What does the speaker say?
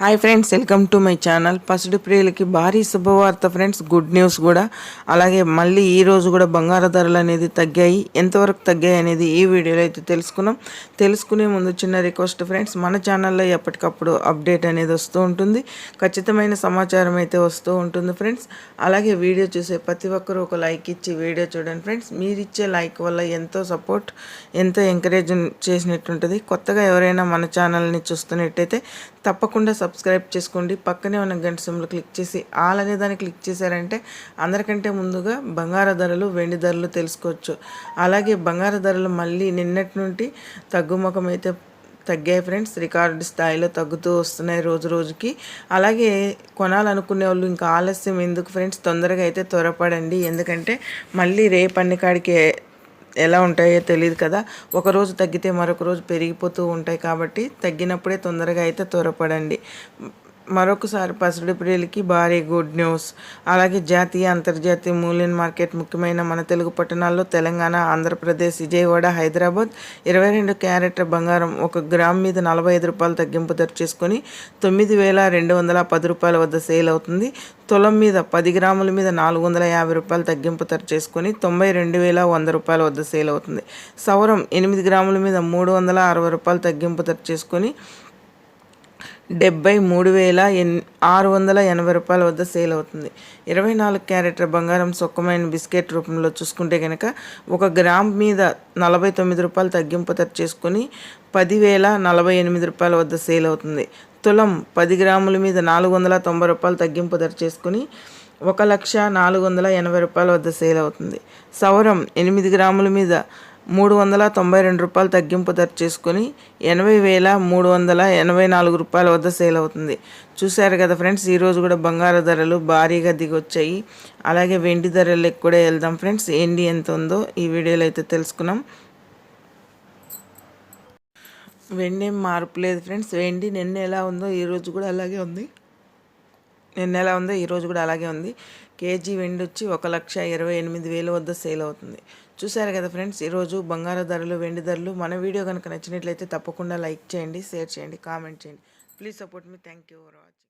Hi friends welcome to my channel పసుడు ప్రియులకి భారీ శుభవార్త ఫ్రెండ్స్ గుడ్ న్యూస్ కూడా. అలాగే మళ్ళీ ఈ రోజు కూడా బంగారు ధరలు అనేది తగ్గాయి. ఎంతవరకు తగ్గాయి అనేది ఈ వీడియోలో అయితే తెలుసుకున్నాం. తెలుసుకునే ముందు చిన్న రిక్వెస్ట్ ఫ్రెండ్స్ మన ఛానల్లో ఎప్పటికప్పుడు అప్డేట్ అనేది వస్తూ ఉంటుంది. ఖచ్చితమైన సమాచారం అయితే వస్తూ ఉంటుంది ఫ్రెండ్స్ అలాగే వీడియో చూసే ప్రతి ఒక్కరూ ఒక లైక్ ఇచ్చి వీడియో చూడండి ఫ్రెండ్స్ మీరు ఇచ్చే లైక్ వల్ల ఎంతో సపోర్ట్ ఎంతో ఎంకరేజ్ చేసినట్టుంటుంది. కొత్తగా ఎవరైనా మన ఛానల్ని చూస్తున్నట్టయితే తప్పకుండా సబ్స్క్రైబ్ చేసుకోండి. పక్కనే ఉన్న గంట సింబల్ క్లిక్ చేసి ఆల్ అనే దాన్ని క్లిక్ చేశారంటే అందరికంటే ముందుగా బంగారు ధరలు వెండి ధరలు తెలుసుకోవచ్చు. అలాగే బంగారు ధరలు మళ్ళీ నిన్నటి నుండి తగ్గుముఖం అయితే తగ్గాయి ఫ్రెండ్స్. రికార్డు స్థాయిలో తగ్గుతూ వస్తున్నాయి రోజు రోజుకి. అలాగే కొనాలనుకునే వాళ్ళు ఇంకా ఆలస్యం ఎందుకు ఫ్రెండ్స్? తొందరగా అయితే త్వరపడండి. ఎందుకంటే మళ్ళీ రేపు అన్నికాడికి ఎలా ఉంటాయో తెలియదు కదా. ఒక రోజు తగ్గితే మరొక రోజు పెరిగిపోతూ ఉంటాయి కాబట్టి తగ్గినప్పుడే తొందరగా అయితే త్వరపడండి. మరొకసారి పసిడి ప్రియులకి భారీ గుడ్ న్యూస్. అలాగే జాతీయ అంతర్జాతీయ మూల్యం మార్కెట్ ముఖ్యమైన మన తెలుగు పట్టణాల్లో తెలంగాణ ఆంధ్రప్రదేశ్ విజయవాడ హైదరాబాద్ ఇరవై రెండు క్యారెట్ బంగారం ఒక గ్రామ్ మీద నలభై ఐదు రూపాయలు తగ్గింపు ధర చేసుకొని తొమ్మిది వేల రెండు వందల పది రూపాయల వద్ద సేల్ అవుతుంది. తులం మీద పది గ్రాముల మీద నాలుగు వందల యాభై రూపాయలు తగ్గింపు ధర చేసుకొని తొంభై రెండు వేల వంద రూపాయల వద్ద సేల్ అవుతుంది. సౌరం ఎనిమిది గ్రాముల మీద మూడు వందల అరవై రూపాయలు తగ్గింపు ధర చేసుకొని డెబ్బై మూడు వేల ఎన్ ఆరు వందల ఎనభై రూపాయల వద్ద సేల్ అవుతుంది. ఇరవై నాలుగు క్యారెట్ల బంగారం సొక్కమైన బిస్కెట్ రూపంలో చూసుకుంటే కనుక ఒక గ్రామ్ మీద నలభై తొమ్మిది రూపాయలు తగ్గింపు ధర చేసుకుని పదివేల నలభై ఎనిమిది రూపాయల వద్ద సేల్ అవుతుంది. తులం పది గ్రాముల మీద నాలుగు వందల తొంభై రూపాయలు తగ్గింపు ధర చేసుకుని ఒక లక్ష నాలుగు వందల ఎనభై రూపాయల వద్ద సేల్ అవుతుంది. సవరం ఎనిమిది గ్రాముల మీద మూడు వందల తొంభై రెండు రూపాయలు తగ్గింపు ధర చేసుకొని ఎనభై వేల మూడు వందల ఎనభై నాలుగు రూపాయల వద్ద సేల్ అవుతుంది. చూశారు కదా ఫ్రెండ్స్ ఈరోజు కూడా బంగారు ధరలు భారీగా దిగొచ్చాయి. అలాగే వెండి ధరలకు కూడా వెళ్దాం ఫ్రెండ్స్ ఏంటి ఎంత ఉందో ఈ వీడియోలో అయితే తెలుసుకున్నాం. వెండి ఏం మార్పు లేదు ఫ్రెండ్స్ వెండి నిన్న ఎలా ఉందో ఈరోజు కూడా అలాగే ఉంది. నిన్న ఎలా ఉందో ఈరోజు కూడా అలాగే ఉంది. కేజీ వెండి వచ్చి ఒక లక్ష ఇరవై ఎనిమిది వేల వద్ద సేల్ అవుతుంది. చూసారు కదా ఫ్రెండ్స్ ఈరోజు బంగారు ధరలు వెండి ధరలు. మన వీడియో కనుక నచ్చినట్లయితే తప్పకుండా లైక్ చేయండి షేర్ చేయండి కామెంట్ చేయండి. Please support me. Thank you for watching.